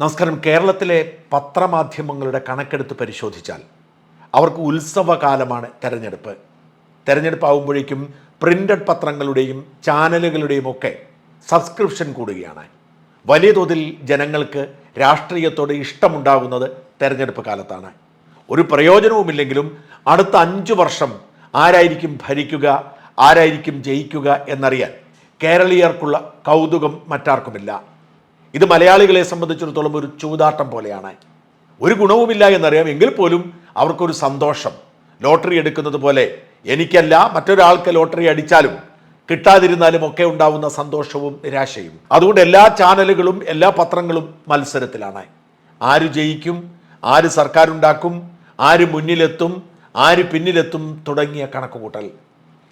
നമസ്കാരം. കേരളത്തിലെ പത്രമാധ്യമങ്ങളുടെ കണക്കെടുത്ത് പരിശോധിച്ചാൽ അവർക്ക് ഉത്സവകാലമാണ് തെരഞ്ഞെടുപ്പ്. തെരഞ്ഞെടുപ്പ് ആകുമ്പോഴേക്കും പ്രിന്റഡ് പത്രങ്ങളുടെയും ചാനലുകളുടെയും ഒക്കെ സബ്സ്ക്രിപ്ഷൻ കൂടുകയാണ്. വലിയ തോതിൽ ജനങ്ങൾക്ക് രാഷ്ട്രീയത്തോട് ഇഷ്ടമുണ്ടാകുന്നത് തെരഞ്ഞെടുപ്പ് കാലത്താണ്. ഒരു പ്രയോജനവുമില്ലെങ്കിലും അടുത്ത അഞ്ചു വർഷം ആരായിരിക്കും ഭരിക്കുക ആരായിരിക്കും ജയിക്കുക എന്നറിയാൻ കേരളീയർക്കുള്ള കൗതുകം മറ്റാർക്കുമില്ല. ഇത് മലയാളികളെ സംബന്ധിച്ചിടത്തോളം ഒരു ചൂതാട്ടം പോലെയാണ്. ഒരു ഗുണവുമില്ല എന്നറിയാം. എങ്കിൽ പോലും അവർക്കൊരു സന്തോഷം. ലോട്ടറി എടുക്കുന്നത് പോലെ എനിക്കല്ല മറ്റൊരാൾക്ക് ലോട്ടറി അടിച്ചാലും കിട്ടാതിരുന്നാലും ഒക്കെ ഉണ്ടാവുന്ന സന്തോഷവും നിരാശയും. അതുകൊണ്ട് എല്ലാ ചാനലുകളും എല്ലാ പത്രങ്ങളും മത്സരത്തിലാണ്. ആര് ജയിക്കും ആര് സർക്കാരുണ്ടാക്കും ആര് മുന്നിലെത്തും ആര് പിന്നിലെത്തും തുടങ്ങിയ കണക്കുകൂട്ടൽ.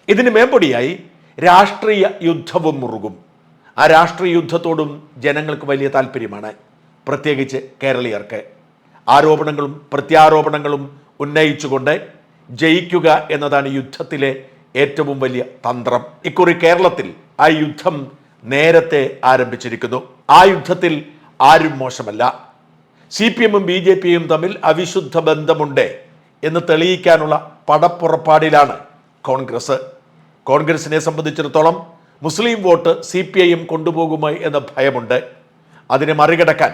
ഇതിന് മേമ്പൊടിയായി രാഷ്ട്രീയ യുദ്ധവും മുറുകും. ആ രാഷ്ട്രീയ യുദ്ധത്തോടും ജനങ്ങൾക്ക് വലിയ താല്പര്യമാണ്. പ്രത്യേകിച്ച് കേരളീയർക്ക്. ആരോപണങ്ങളും പ്രത്യാരോപണങ്ങളും ഉന്നയിച്ചുകൊണ്ട് ജയിക്കുക എന്നതാണ് യുദ്ധത്തിലെ ഏറ്റവും വലിയ തന്ത്രം. ഇക്കുറി കേരളത്തിൽ ആ യുദ്ധം നേരത്തെ ആരംഭിച്ചിരിക്കുന്നു. ആ യുദ്ധത്തിൽ ആരും മോശമല്ല. സി പി എമ്മും ബി ജെ പിയും തമ്മിൽ അവിശുദ്ധ ബന്ധമുണ്ട് എന്ന് തെളിയിക്കാനുള്ള പടപ്പുറപ്പാടിലാണ് കോൺഗ്രസ്. കോൺഗ്രസിനെ സംബന്ധിച്ചിടത്തോളം മുസ്ലിം vote C P I M കൊണ്ടുപോകുമോ എന്ന ഭയമുണ്ട്. അതിനെ മറികടക്കാൻ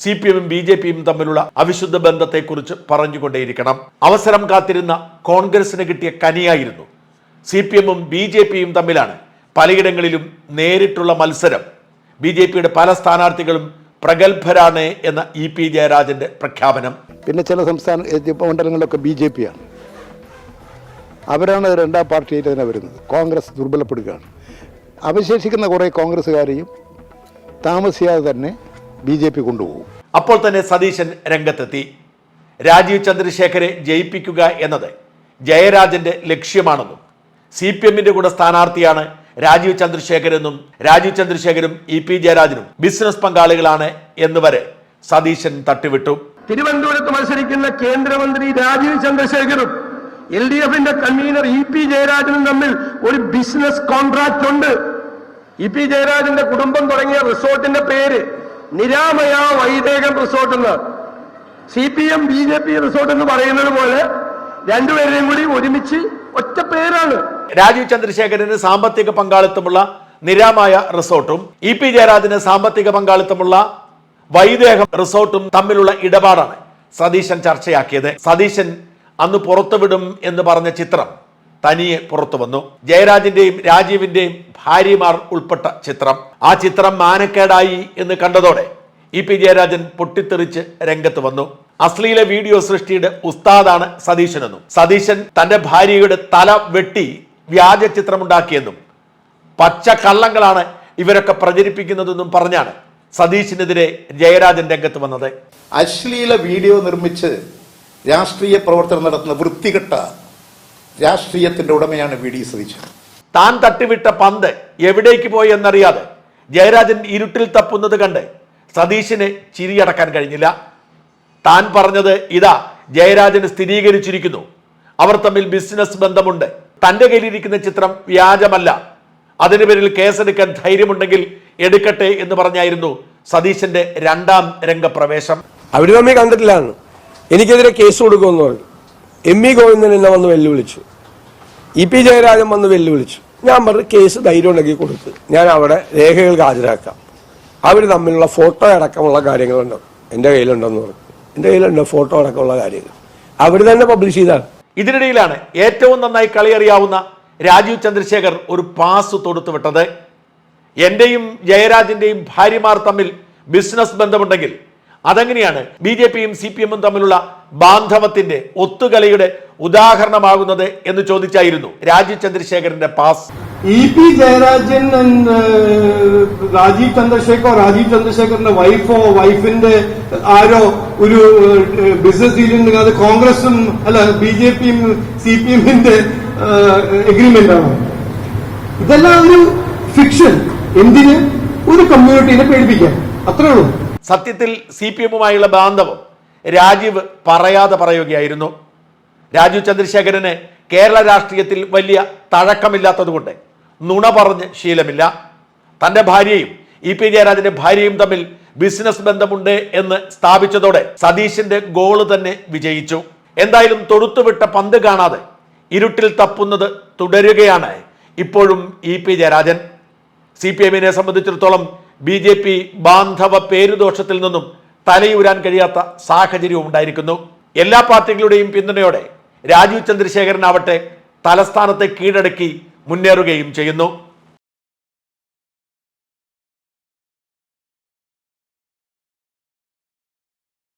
സി പി എമ്മും ബി ജെ പിയും തമ്മിലുള്ള അവിശുദ്ധ ബന്ധത്തെക്കുറിച്ച് പറഞ്ഞുകൊണ്ടേയിരിക്കണം. അവസരം കാത്തിരുന്ന കോൺഗ്രസിന് കിട്ടിയ കനിയായിരുന്നു. സി പി എമ്മും ബി ജെ പിയും തമ്മിലാണ് പലയിടങ്ങളിലും നേരിട്ടുള്ള മത്സരം. ബി ജെ പിയുടെ പല സ്ഥാനാർത്ഥികളും പ്രഗത്ഭരാണ് എന്ന ഇ പി ജയരാജന്റെ പ്രഖ്യാപനം. പിന്നെ ചില സംസ്ഥാന മണ്ഡലങ്ങളിലൊക്കെ ബി ജെ പി ആണ് അവരാണ് രണ്ടാം പാർട്ടിയായിട്ട് തന്നെ വരുന്നത്. കോൺഗ്രസ് ദുർബലപ്പെടുകയാണ്. അവശേഷിക്കുന്ന കുറേ കോൺഗ്രസ്സുകാരെയും താമസിയാതെ തന്നെ ബി ജെ പി കൊണ്ടുപോകും. അപ്പോൾ തന്നെ സതീശൻ രംഗത്തെത്തി. രാജീവ് ചന്ദ്രശേഖരെ ജയിപ്പിക്കുക എന്നത് ജയരാജന്റെ ലക്ഷ്യമാണെന്നും സി പി എമ്മിന്റെ കൂടെ സ്ഥാനാർത്ഥിയാണ് രാജീവ് ചന്ദ്രശേഖരെന്നും രാജീവ് ചന്ദ്രശേഖരും ഇ പി ജയരാജനും ബിസിനസ് പങ്കാളികളാണ് എന്ന് വരെ സതീശൻ തട്ടിവിട്ടു. തിരുവനന്തപുരത്ത് മത്സരിക്കുന്ന കേന്ദ്രമന്ത്രി രാജീവ് ചന്ദ്രശേഖരും എൽ ഡി എഫിന്റെ കൺവീനർ ഇ പി ജയരാജനും തമ്മിൽ ഒരു ബിസിനസ് കോൺട്രാക്ട് ഉണ്ട്. ഇ പി ജയരാജന്റെ കുടുംബം തുടങ്ങിയ റിസോർട്ടിന്റെ പേര് നിരാമയ വൈദേകം റിസോർട്ട് എന്ന്. C P M B J P resort എന്ന് പറയുന്നത് പോലെ രണ്ടുപേരെയും കൂടി ഒരുമിച്ച് ഒറ്റ പേരാണ്. രാജീവ് ചന്ദ്രശേഖരന് സാമ്പത്തിക പങ്കാളിത്തമുള്ള നിരാമായ റിസോർട്ടും ഇ പി ജയരാജന് സാമ്പത്തിക പങ്കാളിത്തമുള്ള വൈദേഹം റിസോർട്ടും തമ്മിലുള്ള ഇടപാടാണ് സതീശൻ ചർച്ചയാക്കിയത്. സതീശൻ അന്ന് പുറത്തുവിടും എന്ന് പറഞ്ഞ ചിത്രം തനിയെ പുറത്തു വന്നു. ജയരാജിന്റെയും രാജീവിന്റെയും ഭാര്യമാർ ഉൾപ്പെട്ട ചിത്രം. ആ ചിത്രം മാനക്കേടായി എന്ന് കണ്ടതോടെ ഇ പി ജയരാജൻ പൊട്ടിത്തെറിച്ച് രംഗത്ത് വന്നു. അശ്ലീല വീഡിയോ സൃഷ്ടിയുടെ ഉസ്താദാണ് സതീശനെന്നും സതീശൻ തന്റെ ഭാര്യയുടെ തല വെട്ടി വ്യാജ ചിത്രമുണ്ടാക്കിയെന്നും പച്ച കള്ളങ്ങളാണ് ഇവരൊക്കെ പ്രചരിപ്പിക്കുന്നതെന്നും പറഞ്ഞാണ് സതീശിനെതിരെ ജയരാജൻ രംഗത്ത് വന്നത്. അശ്ലീല വീഡിയോ നിർമ്മിച്ച് രാഷ്ട്രീയ പ്രവർത്തനം നടത്തുന്ന വൃത്തികെട്ട രാഷ്ട്രീയത്തിന്റെ ഉടമയാണ് വി ഡി സതീശൻ താൻ തട്ടിവിട്ട പന്ത് എവിടേക്ക് പോയി എന്നറിയാതെ ജയരാജൻ ഇരുട്ടിൽ തപ്പുന്നത് കണ്ട് സതീശന് ചിരിയടക്കാൻ കഴിഞ്ഞില്ല. താൻ പറഞ്ഞത് ഇതാ ജയരാജന് സ്ഥിരീകരിച്ചിരിക്കുന്നു. അവർ തമ്മിൽ ബിസിനസ് ബന്ധമുണ്ട്. തന്റെ കയ്യിലിരിക്കുന്ന ചിത്രം വ്യാജമല്ല. അതിനു പേരിൽ കേസെടുക്കാൻ ധൈര്യമുണ്ടെങ്കിൽ എടുക്കട്ടെ എന്ന് പറഞ്ഞായിരുന്നു സതീശന്റെ രണ്ടാം രംഗപ്രവേശം. അവർ തമ്മിൽ കണ്ടിട്ടില്ല എനിക്കെതിരെ കേസ് കൊടുക്കുമെന്ന് പറഞ്ഞു. എം ഇ ഗോവിന്ദൻ എന്നെ വന്ന് വെല്ലുവിളിച്ചു. ഇ പി ജയരാജൻ വന്ന് വെല്ലുവിളിച്ചു. ഞാൻ പറഞ്ഞു കേസ് ധൈര്യം ഉണ്ടെങ്കിൽ കൊടുത്ത് ഞാൻ അവിടെ രേഖകൾക്ക് ഹാജരാക്കാം. അവർ തമ്മിലുള്ള ഫോട്ടോ അടക്കമുള്ള കാര്യങ്ങളുണ്ട്? എന്റെ കയ്യിലുണ്ടെന്ന് പറഞ്ഞു. എന്റെ കയ്യിലുണ്ട് ഫോട്ടോ അടക്കമുള്ള കാര്യങ്ങൾ. അവർ തന്നെ പബ്ലിഷ് ചെയ്താണ്. ഇതിനിടയിലാണ് ഏറ്റവും നന്നായി കളിയറിയാവുന്ന രാജീവ് ചന്ദ്രശേഖർ ഒരു പാസ് തൊടുത്തു വിട്ടത്. എന്റെയും ജയരാജിന്റെയും ഭാര്യമാർ തമ്മിൽ ബിസിനസ് ബന്ധമുണ്ടെങ്കിൽ അതെങ്ങനെയാണ് ബി ജെ പിയും സി പി എമ്മും തമ്മിലുള്ള ബാന്ധവത്തിന്റെ ഒത്തുകളിയുടെ ഉദാഹരണമാകുന്നത് എന്ന് ചോദിച്ചായിരുന്നു രാജീവ് ചന്ദ്രശേഖരന്റെ പാസ്. ഇ പി ജയരാജൻ ഏഹ്, രാജീവ് ചന്ദ്രശേഖർ രാജീവ് ചന്ദ്രശേഖറിന്റെ വൈഫോ വൈഫിന്റെ ആരോ ഒരു ബിസിനസ് ഡീലിംഗ് അത് കോൺഗ്രസും അല്ല ബി ജെ പിയും സി പി എമ്മിന്റെ എഗ്രിമെന്റ് ആണ്. ഇതെല്ലാം ഒരു ഫിക്ഷൻ എന്തിന്? ഒരു കമ്മ്യൂണിറ്റിനെ പേടിപ്പിക്കാൻ. അത്രേ ഉള്ളൂ. സത്യത്തിൽ സി പി എമ്മുമായുള്ള ബാന്ധവം രാജീവ് പറയാതെ പറയുകയായിരുന്നു. രാജീവ് ചന്ദ്രശേഖരന് കേരള രാഷ്ട്രീയത്തിൽ വലിയ തഴക്കമില്ലാത്തതുകൊണ്ട് നുണ പറഞ്ഞ് ശീലമില്ല. തന്റെ ഭാര്യയും ഇ പി ജയരാജന്റെ ഭാര്യയും തമ്മിൽ ബിസിനസ് ബന്ധമുണ്ട് എന്ന് സ്ഥാപിച്ചതോടെ സതീശിന്റെ ഗോൾ തന്നെ വിജയിച്ചു. എന്തായാലും തൊടുത്തുവിട്ട പന്ത് കാണാതെ ഇരുട്ടിൽ തപ്പുന്നത് തുടരുകയാണ് ഇപ്പോഴും E P Jayarajan. C P എമ്മിനെ സംബന്ധിച്ചിടത്തോളം ബി ജെ പി ബാന്ധവ പേരുദോഷത്തിൽ നിന്നും തലയൂരാൻ കഴിയാത്ത സാഹചര്യവും ഉണ്ടായിരിക്കുന്നു. എല്ലാ പാർട്ടികളുടെയും പിന്തുണയോടെ രാജീവ് ചന്ദ്രശേഖരനാവട്ടെ തലസ്ഥാനത്തെ കീഴടക്കി മുന്നേറുകയും ചെയ്യുന്നു.